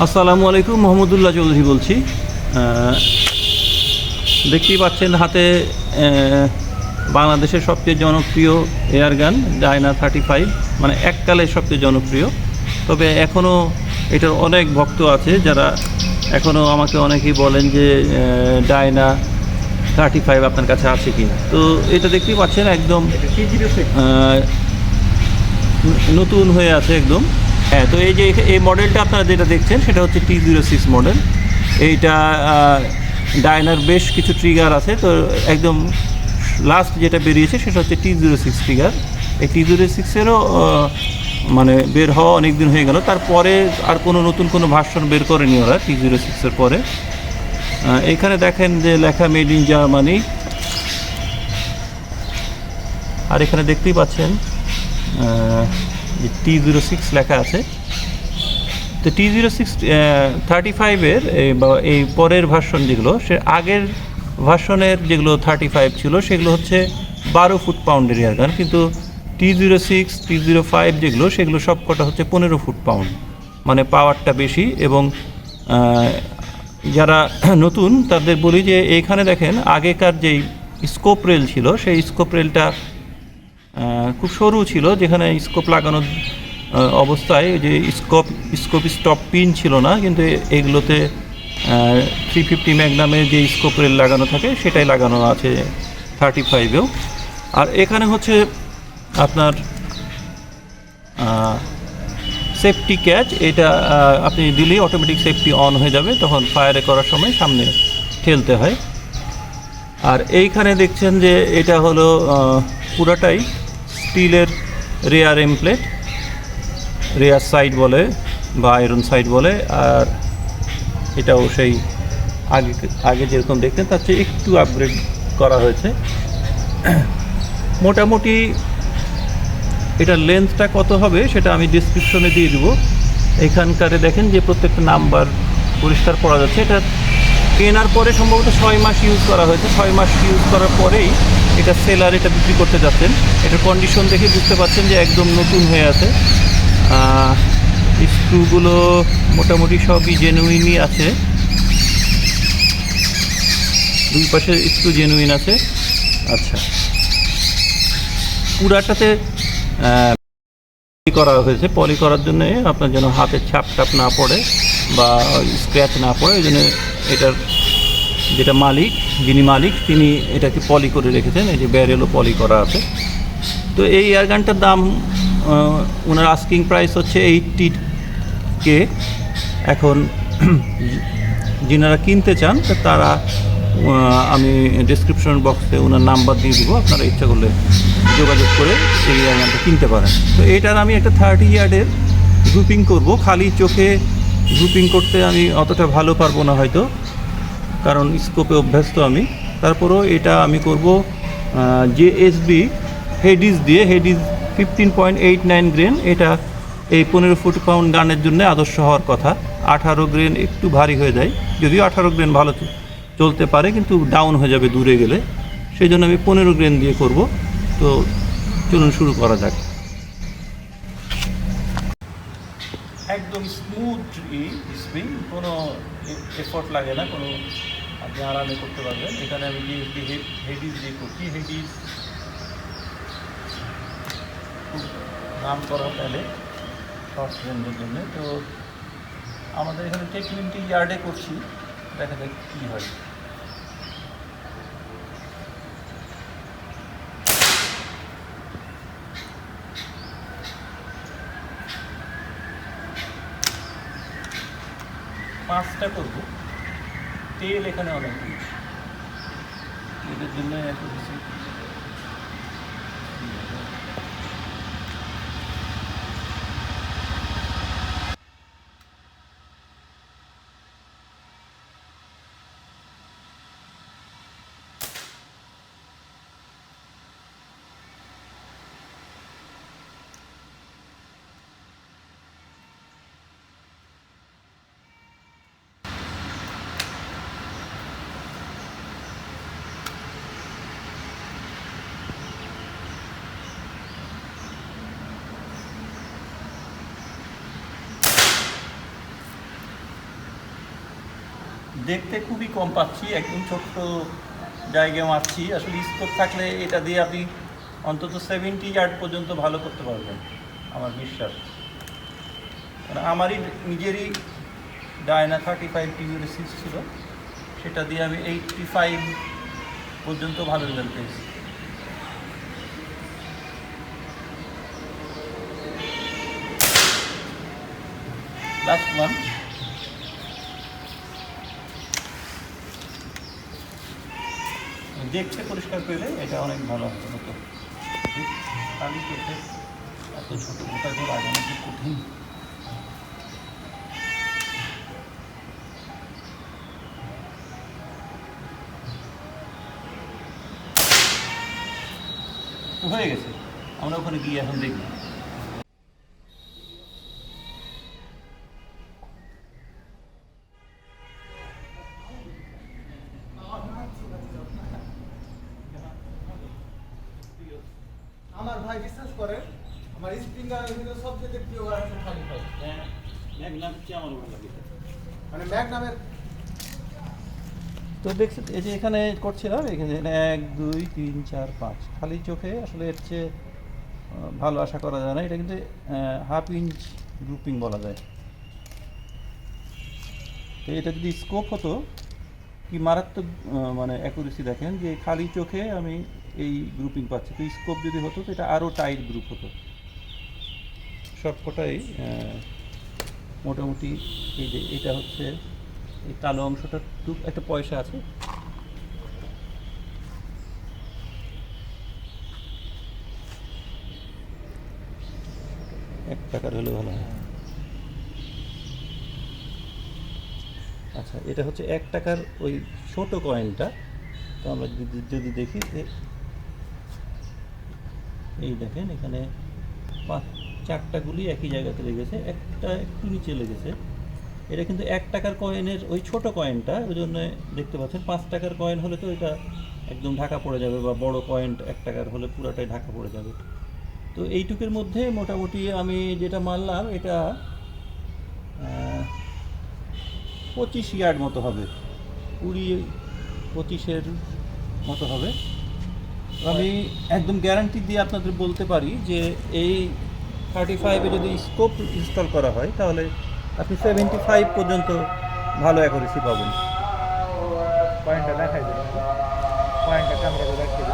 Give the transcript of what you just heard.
আসসালামু আলাইকুম, মোহাম্মদুল্লাহ চৌধুরী বলছি। দেখতেই পাচ্ছেন হাতে বাংলাদেশের সবচেয়ে জনপ্রিয় এয়ার গান ডায়না থার্টি ফাইভ মানে এককালে সবচেয়ে জনপ্রিয়। তবে এখনও এটার অনেক ভক্ত আছে যারা এখনও আমাকে অনেকেই বলেন যে ডায়না থার্টি ফাইভ আপনার কাছে আছে কি তো এটা দেখতেই পাচ্ছেন একদম নতুন হয়ে আছে একদম। হ্যাঁ তো এই যে এই মডেলটা আপনারা যেটা দেখছেন, সেটা হচ্ছে টি জিরো সিক্স মডেল এইটা ডায়নার বেশ কিছু ট্রিগার আছে, তো একদম লাস্ট যেটা বেরিয়েছে, সেটা হচ্ছে টি জিরো সিক্স ট্রিগার এই টি জিরো সিক্সেরও মানে বের হওয়া অনেক দিন হয়ে গেল। তারপরে আর কোনো নতুন কোনো ভার্সন বের করেনি ওরা টি জিরো সিক্সের পরে। এখানে দেখেন যে লেখা মেড ইন জার্মানি আর এখানে দেখতেই পাচ্ছেন টি জিরো সিক্স লেখা আছে। তো টি জিরো সিক্স থার্টি ফাইভের এই পরের ভার্সন যেগুলো, সে আগের ভার্সনের যেগুলো থার্টি ফাইভ ছিল, সেগুলো হচ্ছে বারো ফুট পাউন্ডের এয়ার গান কিন্তু T zero six T zero five যেগুলো, সেগুলো সব কটা হচ্ছে পনেরো ফুট পাউন্ড মানে পাওয়ারটা বেশি এবং যারা নতুন, তাদের বলি যে, এইখানে দেখেন, আগেকার যেই স্কোপ রেল ছিল, সেই স্কোপ রেলটা খুব সরু ছিল, যেখানে স্কোপ লাগানোর অবস্থায় যে স্কোপ স্কোপ স্টপ পিন ছিল না, কিন্তু এগুলোতে থ্রি ফিফটি ম্যাগনামে যে স্কোপ রেল লাগানো থাকে, সেটাই লাগানো আছে থার্টি ফাইভেও আর এখানে হচ্ছে আপনার সেফটি ক্যাচ এটা আপনি দিলেই অটোমেটিক সেফটি অন হয়ে যাবে, তখন ফায়ারে করার সময় সামনে ঠেলতে হয়। আর এইখানে দেখছেন যে এটা হলো পুরাটাই স্টিলের রেয়ার এমপ্লেট রেয়ার সাইড বলে বা আয়রন সাইড বলে, আর এটাও সেই আগে আগে যেরকম দেখতেন, তার চেয়ে একটু আপগ্রেড করা হয়েছে। মোটামুটি এটার লেন্থটা কত হবে সেটা আমি ডিসক্রিপশনে দিয়ে দিব। এখানকারে দেখেন যে প্রত্যেকটা নাম্বার পরিষ্কার করা যাচ্ছে। এটা কেনার পরে সম্ভবত ছয় মাস ইউজ করা হয়েছে। ছয় মাস ইউজ করার পরেই এটা সেলার এটা বিক্রি করতে যাচ্ছেন। এটার কন্ডিশন দেখে বুঝতে পারছেন যে একদম নতুন হয়ে আছে। স্ক্রুগুলো মোটামুটি সবই জেনুইনই আছে। দুই পাশে স্ক্রু জেনুইন আছে। আচ্ছা। পুরাটাতে পলি করা হয়েছে। পলি করার জন্য আপনার যেন হাতের ছাপ টাপ না পড়ে বা স্ক্র্যাচ না পড়ে, এই জন্য এটার যেটা মালিক, যিনি মালিক, তিনি এটাকে পলি করে রেখেছেন। এই যে ব্যারেলও পলি করা আছে। তো এই এয়ারগানটার দাম ওনার আস্কিং প্রাইস হচ্ছে এইটটি কে এখন যিনারা কিনতে চান তারা আমি ডিসক্রিপশন বক্সে ওনার নাম্বার দিয়ে দিব, আপনারা ইচ্ছা করলে যোগাযোগ করে এই এয়ারগানটা কিনতে পারেন। তো এটার আমি একটা থার্টি ইয়ার্ডের গ্রুপিং করব, খালি চোখে গ্রুপিং করতে আমি অতটা ভালো পারব না হয়তো, কারণ স্কোপে অভ্যস্ত আমি। তারপরেও এটা আমি করব জে এস বি হেডিস দিয়ে Hades fifteen point eight nine grain এটা এই পনেরো ফুট পাউন্ড গানের জন্য আদর্শ হওয়ার কথা। আঠারো গ্রেন একটু ভারী হয়ে যায়, যদিও আঠারো গ্রেন ভালো চলতে পারে, কিন্তু ডাউন হয়ে যাবে, দূরে গেলে। সেই জন্য আমি পনেরো গ্রেন দিয়ে করব। তো চলুন শুরু করা যাক। একদম স্মুথ স্পিন কোনো এফোর্ট লাগে না, কোনো আপনি আরামে করতে পারবেন। এখানে আমি জিএসডি হেডিস দিয়ে করছি। হেডিস খুব নাম করা তাহলে শর্ট রেঞ্জের জন্য। তো আমাদের এখানে টেকনিকটি ইয়ার্ডে করছি। দেখা যাক কী হয়। পাঁচটা করব। তেল এখানে অনেক এটার জন্য এত বেশি দেখতে খুবই কম পাচ্ছি, একদম ছোট্ট জায়গায় মারছি। আসলে স্কোপ থাকলে এটা দিয়ে আপনি অন্তত সেভেন্টি ইয়ার্ড পর্যন্ত ভালো করতে পারবেন, আমার বিশ্বাস। কারণ আমারই নিজেরই ডায়না থার্টি ফাইভ টিভির সিক্স ছিল, সেটা দিয়ে আমি এইটটি ফাইভ পর্যন্ত ভালো রেজাল্ট পেয়েছি। লাস্ট ওয়ান দেখতে পরিষ্কার পেলে, এটা অনেক ভালো হতো। খালি চোখে এত ছোট লাগানো কি কঠিন? হয়ে গেছে। আমরা ওখানে গিয়ে এখন দেখব। আমার আমার ভিতরে সবচেয়ে প্রিয় গান হচ্ছে খালি ফাই মানে ম্যাক নামের তো দেখছি এই যে এখানে করছিলাম এখানে এক দুই তিন চার পাঁচ। খালি চোখে আসলে এর চেয়ে ভালো আশা করা যায় না। এটা কিন্তু হাফ ইঞ্চ গ্রুপিং বলা যায়। তো এটা যদি স্কোপ হতো কি মারাত্মক মানে অ্যাকুরেসি দেখেন যে খালি চোখে আমি এই গ্রুপিং পাচ্ছে। তো স্কোপ যদি হতো, তো এটা আরও টাইট গ্রুপ হতো। সবকটাই মোটামুটি এই যে এটা হচ্ছে, এই কালো অংশটা একটু একটা পয়সা আছে। এক টাকার হলে ভালো হয়। আচ্ছা এটা হচ্ছে এক টাকার ওই ছোট কয়েনটা তো আমরা যদি দেখি এই দেখেন এখানে পাঁচ, চারটা গুলি একই জায়গাতে লেগেছে, একটা একটু নিচে লেগেছে। এটা কিন্তু এক টাকার কয়েনের ওই ছোট কয়েনটা ওই জন্য দেখতে পাচ্ছেন পাঁচ টাকার কয়েন হলে তো এটা একদম ঢাকা পড়ে যাবে বা বড় কয়েন এক টাকার হলে পুরোটাই ঢাকা পড়ে যাবে। তো এইটুকের মধ্যে মোটামুটি আমি যেটা মানলাম এটা পঁচিশ ইয়ার্ড মতো হবে। কুড়ি পঁচিশের মতো হবে। আমি একদম গ্যারান্টি দিয়ে আপনাদের বলতে পারি যে এই থার্টি ফাইভে যদি স্কোপ ইনস্টল করা হয়, তাহলে আপনি সেভেন্টি ফাইভ পর্যন্ত ভালো অ্যাকুরেসি পাবেন। পয়েন্টটা দেখাই দেবেন পয়েন্টটা ক্যামেরাটা দেখিয়ে